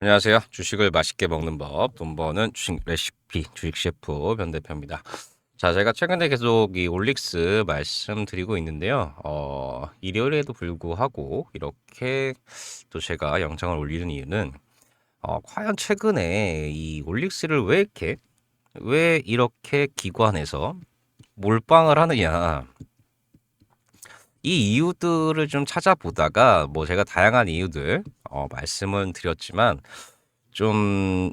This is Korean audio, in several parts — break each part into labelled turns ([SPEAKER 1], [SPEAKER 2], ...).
[SPEAKER 1] 안녕하세요. 주식을 맛있게 먹는 법, 돈 버는 주식 레시피, 주식 셰프 변 대표입니다. 자, 제가 최근에 계속 이 올릭스 말씀드리고 있는데요. 어, 일요일에도 불구하고 이렇게 또 제가 영상을 올리는 이유는 어, 과연 최근에 이 올릭스를 왜 이렇게 왜 이렇게 기관에서 몰빵을 하느냐. 이 이유들을 좀 찾아보다가 뭐 제가 다양한 이유들 어, 말씀을 드렸지만 좀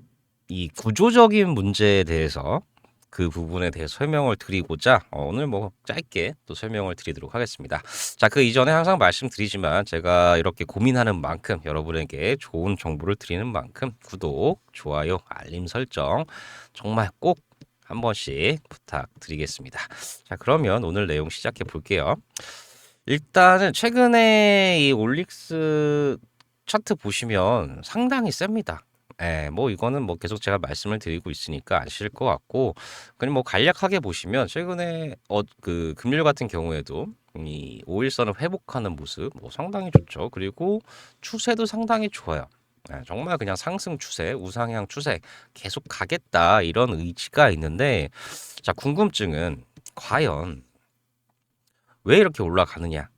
[SPEAKER 1] 이 구조적인 문제에 대해서 그 부분에 대해 설명을 드리고자 어, 오늘 뭐 짧게 또 설명을 드리도록 하겠습니다. 자, 그 이전에 항상 말씀드리지만 제가 이렇게 고민하는 만큼 여러분에게 좋은 정보를 드리는 만큼 구독, 좋아요, 알림 설정 정말 꼭 한 번씩 부탁드리겠습니다. 자, 그러면 오늘 내용 시작해 볼게요. 일단은 최근에 이 올릭스 차트 보시면 상당히 셉니다. 예, 뭐 이거는 뭐 계속 제가 말씀을 드리고 있으니까 아실 것 같고 그냥 뭐 간략하게 보시면 최근에 어 그 금요일 같은 경우에도 이 5일선을 회복하는 모습 뭐 상당히 좋죠. 그리고 추세도 상당히 좋아요. 예, 정말 그냥 상승 추세, 우상향 추세 계속 가겠다 이런 의지가 있는데 자, 궁금증은 과연 왜 이렇게 올라가느냐?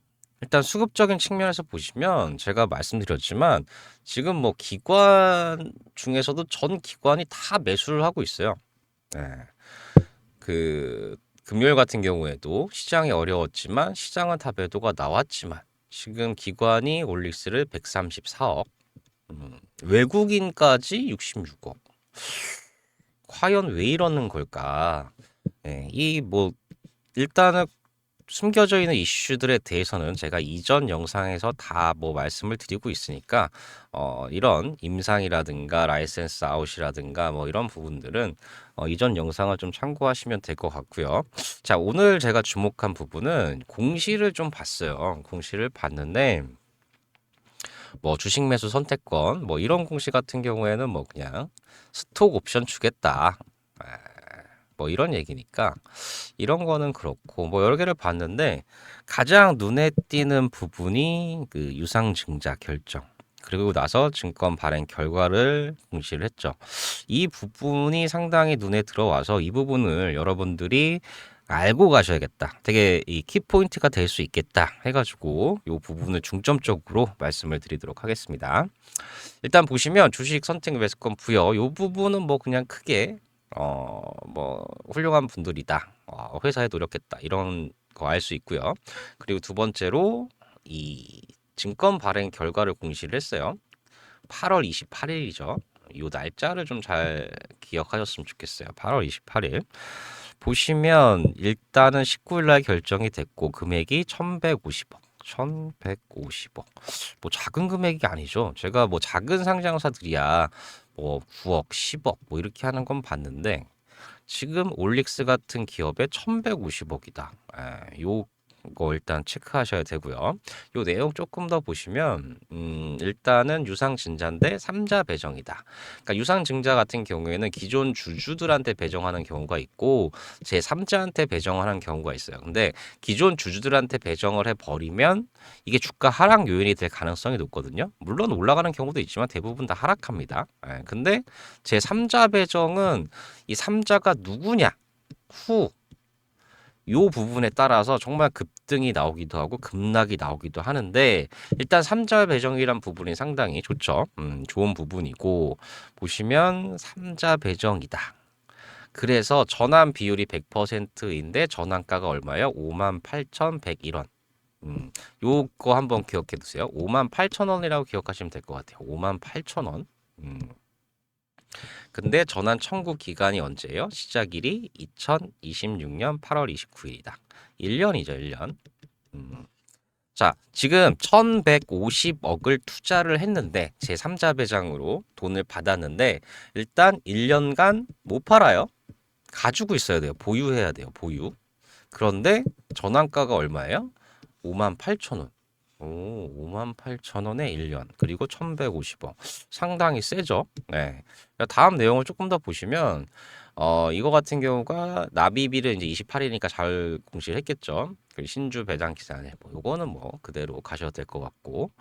[SPEAKER 1] 일단 수급적인 측면에서 보시면 제가 말씀드렸지만 지금 뭐 기관 중에서도 전 기관이 다 매수를 하고 있어요. 네. 그 금요일 같은 경우에도 시장이 어려웠지만 시장은 다 매도가 나왔지만 지금 기관이 올릭스를 134억, 음, 외국인까지 66억. 과연 왜 이러는 걸까? 네, 이뭐 일단은 숨겨져 있는 이슈들에 대해서는 제가 이전 영상에서 다 뭐 말씀을 드리고 있으니까 어 이런 임상이라든가 라이센스 아웃이라든가 뭐 이런 부분들은 어 이전 영상을 좀 참고하시면 될 것 같고요. 자, 오늘 제가 주목한 부분은 공시를 좀 봤어요. 공시를 봤는데 뭐 주식 매수 선택권 뭐 이런 공시 같은 경우에는 뭐 그냥 스톡 옵션 주겠다. 뭐 이런 얘기니까 이런 거는 그렇고 뭐 여러 개를 봤는데 가장 눈에 띄는 부분이 그 유상증자 결정 그리고 나서 증권 발행 결과를 공시를 했죠. 이 부분이 상당히 눈에 들어와서 이 부분을 여러분들이 알고 가셔야겠다. 되게 이 키포인트가 될 수 있겠다 해가지고 이 부분을 중점적으로 말씀을 드리도록 하겠습니다. 일단 보시면 주식 선택 매수권 부여 이 부분은 뭐 그냥 크게 어, 뭐 훌륭한 분들이다. 어, 회사에 노력했다. 이런 거 알 수 있고요. 그리고 두 번째로 이 증권 발행 결과를 공시를 했어요. 8월 28일이죠. 이 날짜를 좀 잘 기억하셨으면 좋겠어요. 8월 28일. 보시면 일단은 19일 날 결정이 됐고 금액이 1,150억. 1,150억. 뭐 작은 금액이 아니죠. 제가 뭐 작은 상장사들이야 뭐 9억, 10억 뭐 이렇게 하는 건 봤는데 지금 올릭스 같은 기업에 1,150억이다. 에, 요 거 일단 체크하셔야 되고요. 요 내용 조금 더 보시면 음, 일단은 유상증자인데 삼자 배정이다. 그러니까 유상증자 같은 경우에는 기존 주주들한테 배정하는 경우가 있고 제 3자한테 배정하는 경우가 있어요. 근데 기존 주주들한테 배정을 해 버리면 이게 주가 하락 요인이 될 가능성이 높거든요. 물론 올라가는 경우도 있지만 대부분 다 하락합니다. 예, 근데 제 3자 배정은 이 3자가 누구냐? 후 요 부분에 따라서 정말 급등이 나오기도 하고 급락이 나오기도 하는데 일단 삼자 배정이란 부분이 상당히 좋죠. 음, 좋은 부분이고 보시면 삼자 배정이다. 그래서 전환 비율이 100%인데 전환가가 얼마예요? 58,101원. 음, 요거 한번 기억해 두세요. 58,000원이라고 기억하시면 될 것 같아요. 58,000원. 음. 근데 전환 청구 기간이 언제예요? 시작일이 2026년 8월 29일이다. 1년이죠, 1년. 음. 자, 지금 1150억을 투자를 했는데 제3자 배당으로 돈을 받았는데 일단 1년간 못 팔아요. 가지고 있어야 돼요. 보유해야 돼요. 보유. 그런데 전환가가 얼마예요? 5만 8천 원. 오, 58,000원에 1년. 그리고 1,150원. 상당히 세죠? 네. 다음 내용을 조금 더 보시면, 어, 이거 같은 경우가 납입일은 이제 28일이니까 잘 공시를 했겠죠? 그리고 신주 배당 기산에, 뭐, 요거는 뭐, 그대로 가셔도 될 것 같고.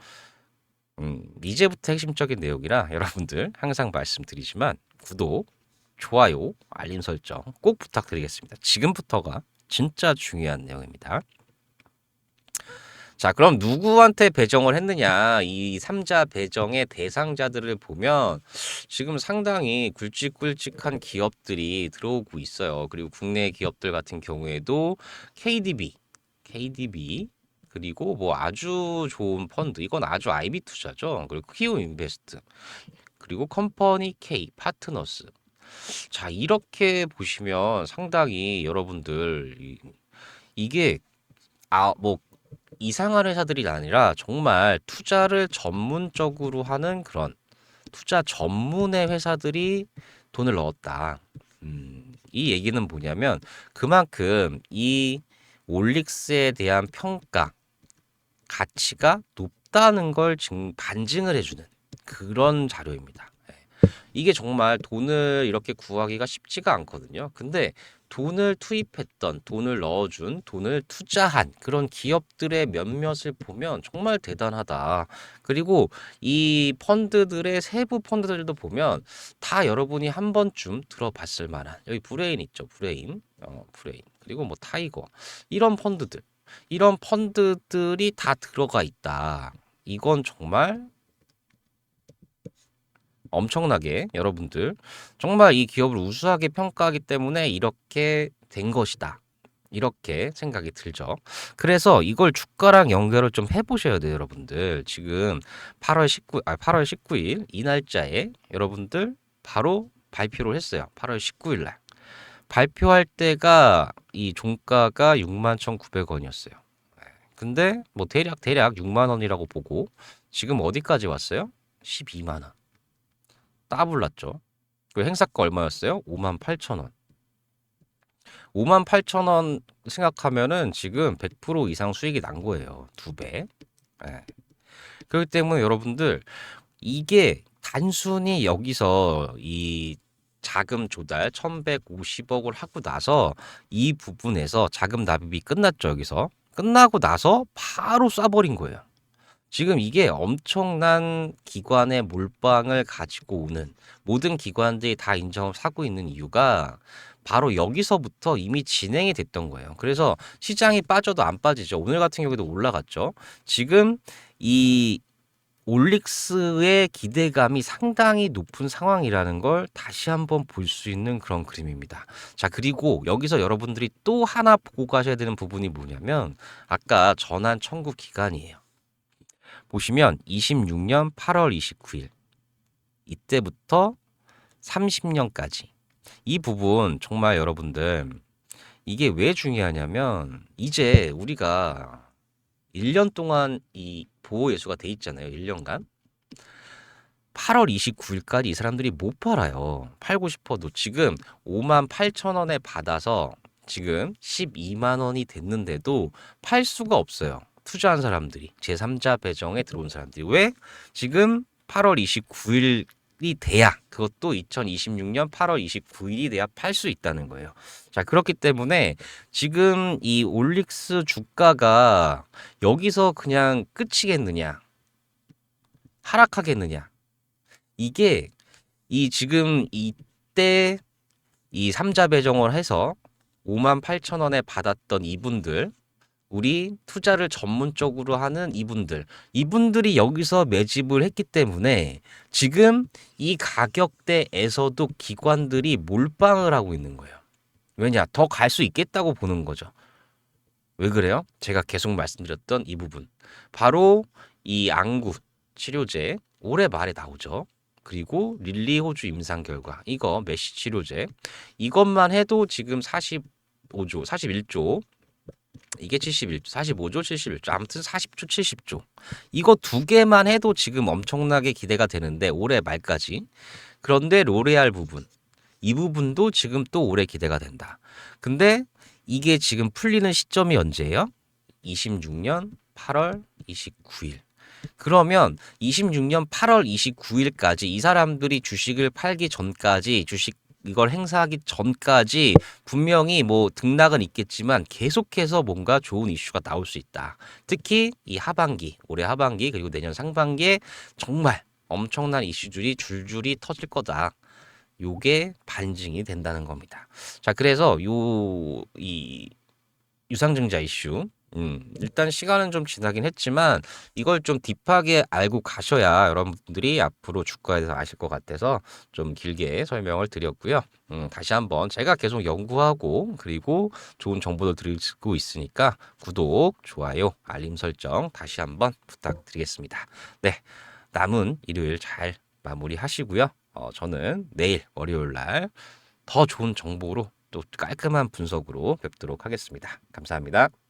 [SPEAKER 1] 음, 이제부터 핵심적인 내용이라 여러분들 항상 말씀드리지만 구독, 좋아요, 알림 설정 꼭 부탁드리겠습니다. 지금부터가 진짜 중요한 내용입니다. 자, 그럼 누구한테 배정을 했느냐? 이 삼자 배정의 대상자들을 보면 지금 상당히 굵직굵직한 기업들이 들어오고 있어요. 그리고 국내 기업들 같은 경우에도 KDB, KDB 그리고 뭐 아주 좋은 펀드 이건 아주 IB 투자죠. 그리고 키움 인베스트 그리고 컴퍼니 K 파트너스 자 이렇게 보시면 상당히 여러분들 이- 이게 아 뭐 이상한 회사들이 아니라 정말 투자를 전문적으로 하는 그런 투자 전문의 회사들이 돈을 넣었다. 음, 이 얘기는 뭐냐면 그만큼 이 올릭스에 대한 평가 가치가 높다는 걸 증, 반증을 해주는 그런 자료입니다. 예. 이게 정말 돈을 이렇게 구하기가 쉽지가 않거든요. 근데 돈을 투입했던, 돈을 넣어준, 돈을 투자한 그런 기업들의 몇몇을 보면 정말 대단하다. 그리고 이 펀드들의 세부 펀드들도 보면 다 여러분이 한 번쯤 들어봤을 만한 여기 브레인 있죠, 브레인, 어, 브레인 그리고 뭐 타이거 이런 펀드들, 이런 펀드들이 다 들어가 있다. 이건 정말 엄청나게 여러분들 정말 이 기업을 우수하게 평가하기 때문에 이렇게 된 것이다. 이렇게 생각이 들죠. 그래서 이걸 주가랑 연결을 좀 해보셔야 돼요, 여러분들. 지금 8월 19, 아, 8월 19일 이 날짜에 여러분들 바로 발표를 했어요. 8월 19일 날. 발표할 때가 이 종가가 61,900원이었어요. 근데 뭐 대략 대략 6만 원이라고 보고 지금 어디까지 왔어요? 12만 원. 따블 났죠. 그 행사가 얼마였어요? 5만 8천 원. 5만 8천 원 생각하면은 지금 100% 이상 수익이 난 거예요. 두 배. 예. 그렇기 때문에 여러분들 이게 단순히 여기서 이 자금 조달 1150억을 하고 나서 이 부분에서 자금 납입이 끝났죠. 여기서. 끝나고 나서 바로 쏴버린 거예요. 지금 이게 엄청난 기관의 몰빵을 가지고 오는 모든 기관들이 다 인정을 사고 있는 이유가 바로 여기서부터 이미 진행이 됐던 거예요. 그래서 시장이 빠져도 안 빠지죠. 오늘 같은 경우에도 올라갔죠. 지금 이 올릭스의 기대감이 상당히 높은 상황이라는 걸 다시 한번 볼 수 있는 그런 그림입니다. 자, 그리고 여기서 여러분들이 또 하나 보고 가셔야 되는 부분이 뭐냐면 아까 전환 청구 기간이에요. 보시면 26년 8월 29일 이때부터 30년까지 이 부분 정말 여러분들 이게 왜 중요하냐면 이제 우리가 1년 동안 이 보호 예수가 돼 있잖아요. 1년간. 8월 29일까지 이 사람들이 못 팔아요. 팔고 싶어도 지금 5만 8천 원에 받아서 지금 12만 원이 됐는데도 팔 수가 없어요. 투자한 사람들이 제3자 배정에 들어온 사람들이. 왜? 지금 8월 29일 이 돼야 그것도 2026년 8월 29일이 돼야 팔 수 있다는 거예요. 자 그렇기 때문에 지금 이 올릭스 주가가 여기서 그냥 끝이겠느냐 하락하겠느냐. 이게 이 지금 이때 이 삼자 배정을 해서 5만 8천 원에 받았던 이분들 우리 투자를 전문적으로 하는 이분들 이분들이 여기서 매집을 했기 때문에 지금 이 가격대에서도 기관들이 몰빵을 하고 있는 거예요. 왜냐 더 갈 수 있겠다고 보는 거죠. 왜 그래요? 제가 계속 말씀드렸던 이 부분 바로 이 안구 치료제 올해 말에 나오죠. 그리고 릴리 호주 임상 결과 이거 메시 치료제 이것만 해도 지금 45조 41조 이게 71조 45조 71조 아무튼 40조 70조. 이거 두 개만 해도 지금 엄청나게 기대가 되는데 올해 말까지. 그런데 로레알 부분 이 부분도 지금 또 올해 기대가 된다. 근데 이게 지금 풀리는 시점이 언제예요? 26년 8월 29일. 그러면 26년 8월 29일까지 이 사람들이 주식을 팔기 전까지 주식 이걸 행사하기 전까지 분명히 뭐 등락은 있겠지만 계속해서 뭔가 좋은 이슈가 나올 수 있다. 특히 이 하반기, 올해 하반기 그리고 내년 상반기에 정말 엄청난 이슈들이 줄줄이 터질 거다. 요게 반증이 된다는 겁니다. 자, 그래서 요 이 유상증자 이슈 음, 일단 시간은 좀 지나긴 했지만 이걸 좀 딥하게 알고 가셔야 여러분들이 앞으로 주가에 대해서 아실 것 같아서 좀 길게 설명을 드렸고요. 음, 다시 한번 제가 계속 연구하고 그리고 좋은 정보도 드리고 있으니까 구독, 좋아요, 알림 설정 다시 한번 부탁드리겠습니다. 네, 남은 일요일 잘 마무리하시고요. 어, 저는 내일 월요일 날 더 좋은 정보로 또 깔끔한 분석으로 뵙도록 하겠습니다. 감사합니다.